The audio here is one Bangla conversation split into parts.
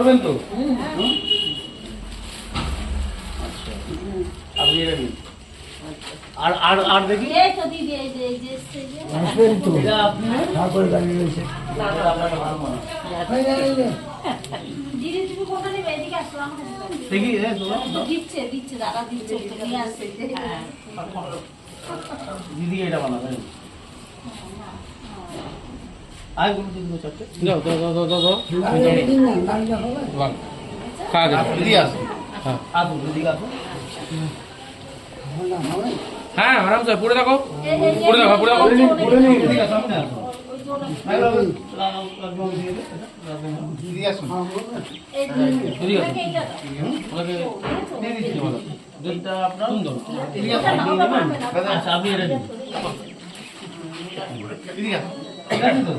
করবেন তো? আচ্ছা আপনি এটা নিন। আর আর আর দেখি। এই তো দিদি এই যে এই যে এসছে যে। এটা আপনি ঠাকুর দাঁড়িয়ে রয়েছে। মনে হয়। দেখি। দিচ্ছে দিচ্ছে দাদা দিচ্ছে আসছে। দিদি এটা বানাবে আয়গুলো দিদি চারটে দাও দাও দাও দাও দাও দাও আরে, এই দিন না, লালটা হবে? খা দে দিদি আসো হ্যাঁ আসো দিদি আসো হবে না, হবে? হ্যাঁ আরাম স্যার পড়ে থাকো এই, এই, এই, পড়ে দেখো, পড়ে দেখো। পড়ে দেখো। দিদি আসো সামনে আসো ওই জোরে। আয় বাবু লাগাও লাগাও দিয়ে দে দিদি আসো হ্যাঁ, হবে। এই দিদি। দিদি আসো ওনাকে এইটা দাও। ওনাকে দিয়ে দিচ্ছি বলো এটা আপনার সুন্দর দিদি ওটা আসো না, ওটা পারবে না। আচ্ছা আপনি এটা নিন দিদি আসো ঠিক আছে তো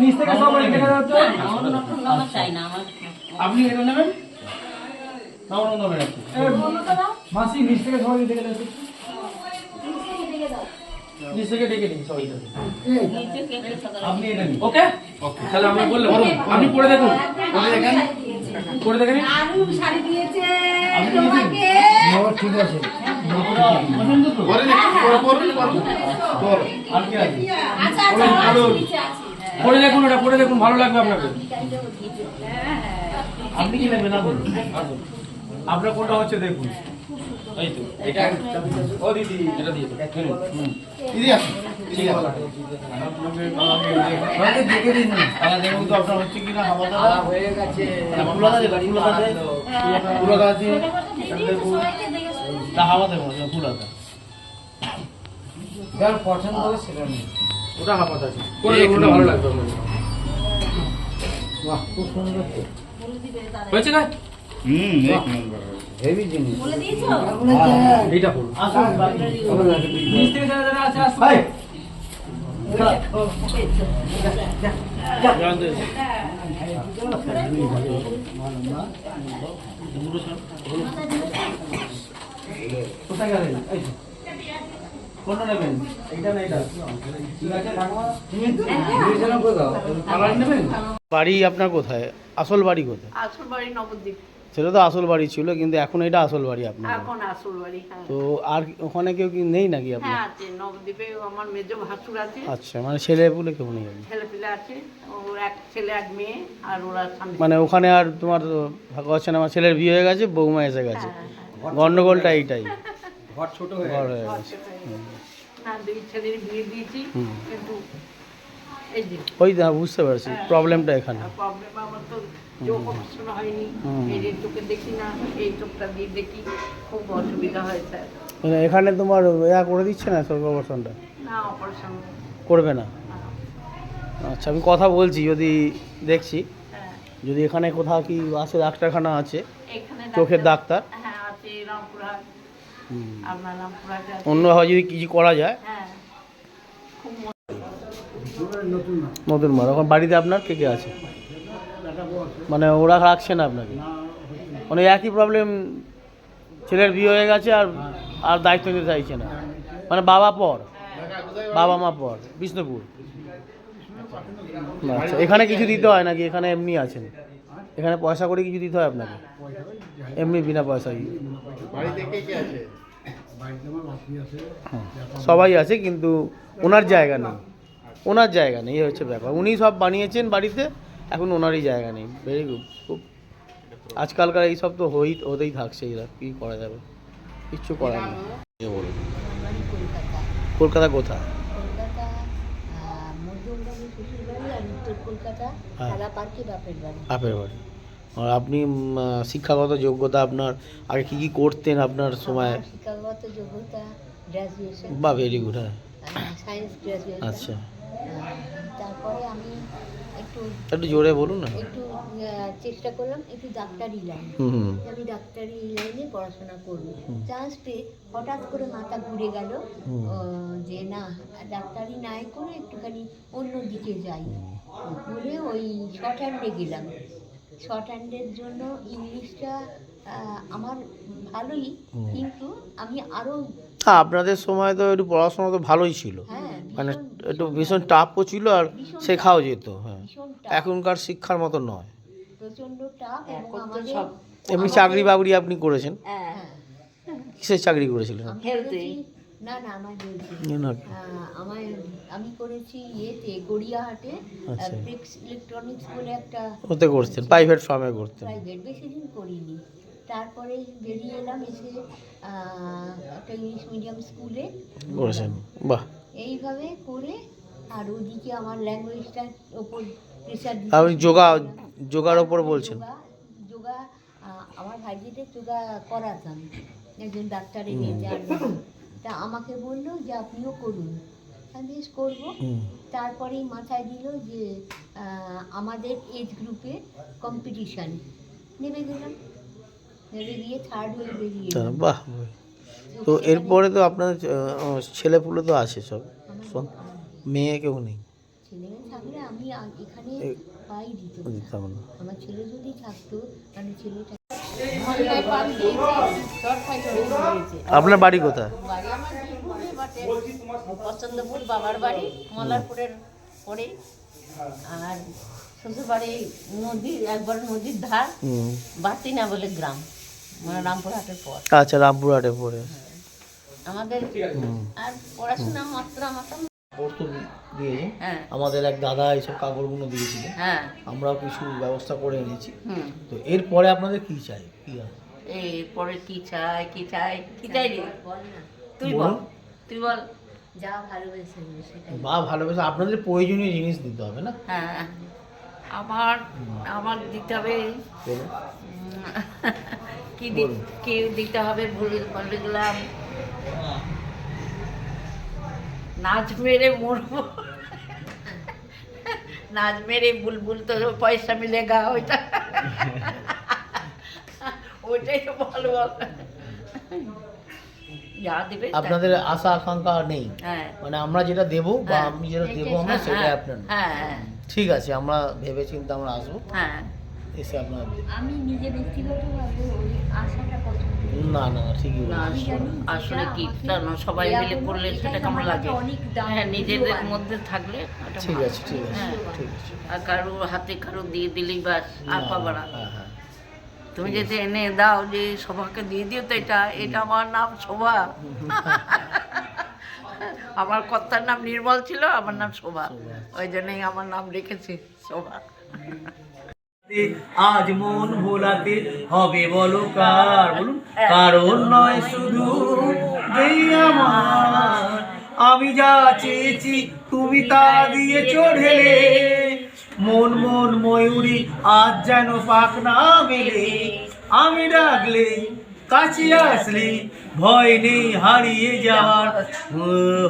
নিচ থেকে সব দেখা যাচ্ছে। আমার আমার আপনি এটা নেবেন? মাসি নিচ থেকে সবাই দেখে নিচে থেকে ডেকে নিন সবাই আপনি এটা নিন। ওকে তাহলে আমি বললাম আপনি পড়ে দেখুন। পরে দেখেন। পড়ে দেখেন আরু শাড়ি দিয়েছে তোমাকে। ঠিক আছে। পরে পরে পরে পরে পরে আর কি আছে আচ্ছা আচ্ছা। আছে, আছে। পড়ে দেখুন ওটা পড়ে দেখুন ভালো লাগবে আপনাকে হ্যাঁ, হ্যাঁ। আপনি কি নেবেন? না বলুন। আপনার কোনটা হচ্ছে দেখুন। এই তো এটা ও দিদি এটা দিয়ে হুম। দিদি আসুন দিদি আসুন। আপনাকে দেখে দিন। তাহলে দেখুন তো আপনার হচ্ছে কিনা হাওয়া দাওয়া। হয়ে গেছে। ফুলা আছে ফুলা আছে ফুলা আছে দিদি তা হাওয়া দেবো ফুলা আছে পছন্দ হবে সেটা নিন ওটা হাফাত আছে ওটা ভালো লাগবে বাহ খুব সুন্দর। হয়েছে না? হুম এক নম্বর হেভি জিনিস। বলে দিয়েছ? এইটা পড়ুন। আসুন নিচ থেকে যারা যারা আছে আসুন। ভাই কোথায় গেলেন? এই তো। কোনটা নেবেন? এইটা না এটা ঠিক আছে ঠাকুমা? বিবেচনা করে দাও কালার নেবেন? বাড়ি আপনার কোথায়? আসল বাড়ি কোথায়? আসল বাড়ি নবদ্বীপ। সেটা তো আসল বাড়ি ছিল কিন্তু এখন এটা আসল বাড়ি আপনার। এখন আসল বাড়ি হ্যাঁ। তো আর ওখানে কেউ কি নেই নাকি আপনার? হ্যাঁ আছে। নবদ্বীপে আমার মেজ ভাসুর আছে। আচ্ছা মানে ছেলে পুলে কেউ নেই ছেলে পিলে আছে। ওর এক ছেলে এক মেয়ে আর ওরা স্বামী। মানে ওখানে আর তোমার ফাঁকা হচ্ছে না আমার ছেলের বিয়ে হয়ে গেছে বৌমা এসে গেছে। গন্ডগোলটা এইটাই। ঘর ছোট হয়ে হয়ে গেছে। না দুই ছেলের বিয়ে দিয়েছি কিন্তু ওই হ্যাঁ, বুঝতে পারছি। প্রবলেমটা এখানে। প্রবলেম আমার তো চোখ অপারেশন হয়নি। এই চোখে দেখি না এই চোখটা দিয়ে দেখি খুব অসুবিধা হয়েছে মানে এখানে তোমার ইয়া করে দিচ্ছে না সরকার অপারেশনটা? না অপারেশন করবে না? আচ্ছা আমি কথা বলছি যদি দেখছি। হ্যাঁ। যদি এখানে কোথাও কি আছে ডাক্তারখানা আছে? চোখের ডাক্তার? হ্যাঁ আছে রামপুরহাট। আপনার অন্যভাবে যদি কিছু করা যায়। হ্যাঁ। নতুন না নতুন মার এখন বাড়িতে আপনার কে কে আছে? মানে ওরা রাখছে না আপনাকে? মানে একই প্রবলেম ছেলের বিয়ে হয়ে গেছে আর আর দায়িত্ব নিতে চাইছে না। মানে বাবা পর। বাবা মা পর। বিষ্ণুপুর। আচ্ছা এখানে কিছু দিতে হয় নাকি? এখানে এমনি আছেন? এখানে পয়সা করে কিছু দিতে হয় আপনাকে? এমনি বিনা পয়সায়। বাড়িতে কে কে আছে? বাড়িতে আমার বাকি আছে হ্যাঁ, সবাই আছে কিন্তু ওনার জায়গা নেই। ওনার জায়গা নেই এই হচ্ছে ব্যাপার। উনি সব বানিয়েছেন বাড়িতে এখন ওনারই জায়গা নেই। ভেরি গুড খুব আজকালকার এই সব তো হই হতেই থাকছে এরা কী করা যাবে? কিচ্ছু করার নেই। বলুন কলকাতা কলকাতা কোথায়? শ্বশুর বাড়ি আর উত্তর কলকাতা হ্যাঁ। খেলা পার্কে বাপের বাড়ি। বাপের বাড়ি। আর আপনি শিক্ষাগত যোগ্যতা আপনার আগে কি কি করতেন আপনার সময়? শিক্ষাগত যোগ্যতা গ্র্যাজুয়েশন বা ভেরি গুড হ্যাঁ। সায়েন্স গ্র্যাজুয়েশন আচ্ছা। তারপরে আমি একটু একটু জোরে বলুন না। একটু চেষ্টা করলাম একটু ডাক্তারি লাইন। আমি ডাক্তারি লাইনে পড়াশোনা করব। চান্স পেয়ে হঠাৎ করে মাথা ঘুরে গেল। যে না ডাক্তারি নাই করে একটুখানি অন্য দিকে যাই। বলে ওই শর্ট হ্যান্ডে গেলাম। শর্ট হ্যান্ডের জন্য ইংলিশটা আমার ভালোই কিন্তু আমি আরও আপনাদের সময় তো একটু পড়াশোনা তো ভালোই ছিল। হ্যাঁ মানে একটু ভীষণ টাফও ছিল আর শেখাও যেত হ্যাঁ। এখনকার শিক্ষার মতো নয়। এমনি চাকরি বাকরি আপনি করেছেন? হ্যাঁ। কিসের চাকরি করেছিলেন? না না আমার আমার আমি করেছি ইয়েতে গড়িয়াহাটে আচ্ছা। ব্রিক্স ইলেকট্রনিক্স বলে একটা ওতে করতেন প্রাইভেট ফার্মে করতেন। প্রাইভেট বেশি দিন করিনি। তারপরে বেরিয়ে এলাম এসে একটা ইংলিশ মিডিয়াম স্কুলে করেছেন। বাহ। এইভাবে করে আর ওদিকে আমার ল্যাঙ্গুয়েজটার ওপর প্রেশার আপনি যোগা যোগার ওপর বলছেন? যোগা আমার ভাইজিদের যোগা করাতাম একজন ডাক্তারের নিয়ে যান। তা আমাকে বলল যে আপনিও করুন। আমি বেশ করব। তারপরেই মাথায় দিল যে আমাদের এজ গ্রুপে কম্পিটিশান নেমে গেলাম। নেমে গিয়ে থার্ড হয়ে বেরিয়ে বাহ। তো এরপরে তো আপনার ছেলে পুলে তো আছে সব। মেয়ে কেউ নেই। দিতাম না। আমার ছেলে যদি থাকতো ছেলেটা আপনার বাড়ি কোথায়? পছন্দপুর বাবার বাড়ি মলারপুরের পরে। আর শ্বশুর বাড়ি নদী একবার নদীর ধার বাতিনা বলে গ্রাম। মানে রামপুরহাটের পর। আচ্ছা রামপুরহাটে পড়ে আমাদের আর পড়াশোনা মাত্র মাত্র পড়তো দিয়েছে। হ্যাঁ। আমাদের এক দাদা এইসব কাপড়গুলো দিয়েছিল। হ্যাঁ। আমরাও কিছু ব্যবস্থা করে এনেছি। তো এরপরে আপনাদের কি চাই? কি? এরপরে কি চাই কি চাই কি চাই বল তুই বল তুই বল। যা ভালোবেসে বা ভালোবেসে আপনাদের প্রয়োজনীয় জিনিস দিতে হবে না? হ্যাঁ। আমার আমার দিতে হবে। কি কি দিতে হবে ভুলে গেলাম নাচ মেরে মরবো। নাচ মেরে বুলবুল তো পয়সা মিলেগা ওইটা। ওইটাই তো ভালো আপনাদের আশা আকাঙ্ক্ষা নেই। হ্যাঁ। মানে আমরা যেটা দেবো বা হ্যাঁ। আমি যেটা দেবো আমরা সেটাই হ্যাঁ, আপনার ঠিক আছে আমরা ভেবে চিন্তে আমরা আসব। হ্যাঁ। এসে আপনার আমি নিজে ব্যক্তিগতভাবে ওই আশাটা পছন্দ না না না ঠিকই আসলে কি? না, সবাই মিলে করলে সেটা কেমন লাগে? হ্যাঁ নিজেদের মধ্যে থাকলে ঠিক আছে ঠিক আছে হ্যাঁ। ঠিক আছে। আর কারও হাতে কারও দিয়ে দিলেই বাস আর পাবা না। হ্যাঁ হ্যাঁ। তুমি যদি এনে দাও যে শোভাকে দিয়ে দিও তো এটা এটা আমার নাম শোভা। আমার কর্তার নাম নির্মল ছিল আমার নাম শোভা। ওই জন্যই আমার নাম রেখেছি শোভা। আজ মন ভোলাতে হবে বলো কার? বলুন, কারণ নয় শুধু আমি যা চেয়েছি, তুমি তা দিয়ে চড়েলে মন মন ময়ূরী, আজ যেন পাক না মেলে। আমি ডাকলে কাছে আসলে ভয় নেই, হারিয়ে যাওয়ার।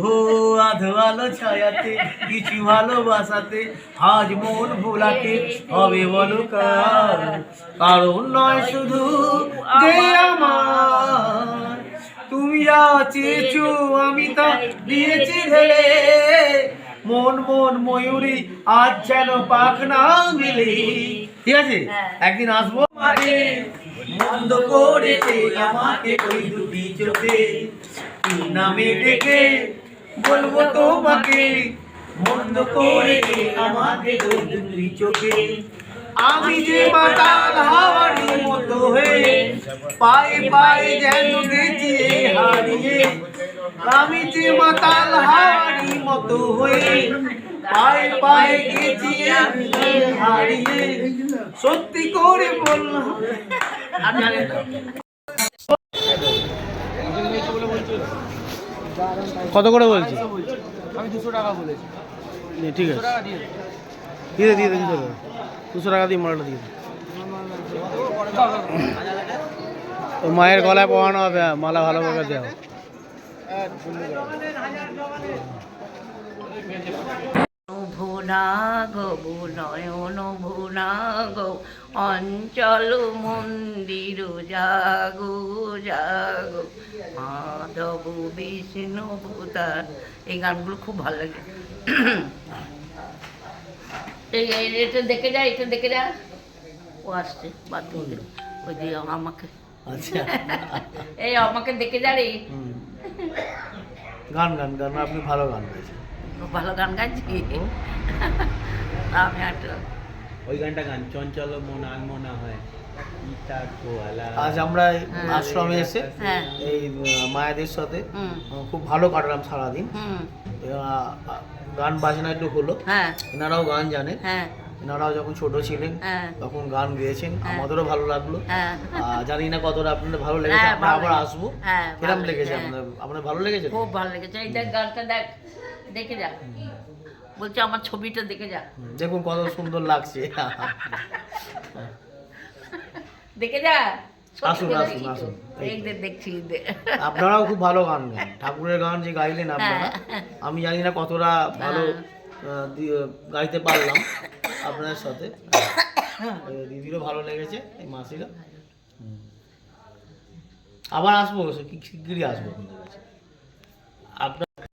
হো, আধো আলো ছায়াতে, কিছু ভালোবাসাতে, আজ মন ভোলাতে হবে বলো কার? কারণ নয় শুধু আমার। তুমি যা চেয়েছো, আমি তা দিয়েছি ঢেলে। মন মন ময়ূরী আজ যেন পাখ না মিলে। ঠিক আছে? একদিন আসব মাঝে মন্দ করেছে আমাকে ওই দুটি চোখে। কি নামে ডেকে বলব তোমাকে? মন্দ করেছে আমাকে ওই দুটি চোখে। আমি যে মাতাল হাওয়ারি মতো হয়ে পায়ে পায়ে যেন গেছিয়ে হারিয়ে আমি যে মাতাল হাওয়ারি মতো হয়ে পায়ে পায়ে গেছিয়ে হারিয়ে সত্যি করে বললাম। আর কত করে বলছি? আমি দুশো টাকা বলেছি। ঠিক আছে। দিয়ে দে দিয়ে দে দিয়ে দুশো টাকা। দিয়ে মালটা দিয়ে মায়ের গলায় পড়ানো হবে মালা ভালোভাবে দেওয়া নয়ন অঞ্চল মন্দির জাগো জাগো। মাধব, বিষ্ণু ভূতার এই গানগুলো খুব ভালো লাগে। দেখে যা, এটা দেখে যা। ও আসছে, বাথরুম। ওই দিয়ে আমাকে আচ্ছা। এই আমাকে দেখে যা রে। হুম। গান গান গান আপনি ভালো গান গাইছেন। ভালো গান গাইছি? আমি ওই গানটা গান চঞ্চল মন আনমনা হয় আজ আমরা এই আশ্রমে এসে হ্যাঁ। এই মায়েদের সাথে খুব ভালো কাটালাম সারাদিন। গান বাজনা একটু হলো। হ্যাঁ। এনারাও গান জানেন। হ্যাঁ। এনারাও যখন ছোট ছিলেন হ্যাঁ। তখন গান গেয়েছেন হ্যাঁ। আমাদেরও ভালো লাগল। হ্যাঁ। জানি না কতটা আপনাদের ভালো লেগেছে আমরা আবার আসব। কিরম লেগেছে আপনাদের? আপনাদের ভালো লেগেছে? খুব ভালো লেগেছে। এই দেখ গানটা দেখ দেখে যা। বলছে আমার ছবিটা দেখে যা। দেখুন কত সুন্দর লাগছে। দেখে যা। সত্যি আসুন, দেখেছি আসুন, আসুন। দেখছি আপনারাও খুব ভালো গান গান। ঠাকুরের গান যে গাইলেন আপনারা। আমি জানি না কতটা ভালো গাইতে পারলাম আপনাদের সাথে। এই দিদিরও ভালো লেগেছে, এই মাসিরও। আবার আসব শিগগিরই আসব আপনাদের আপনার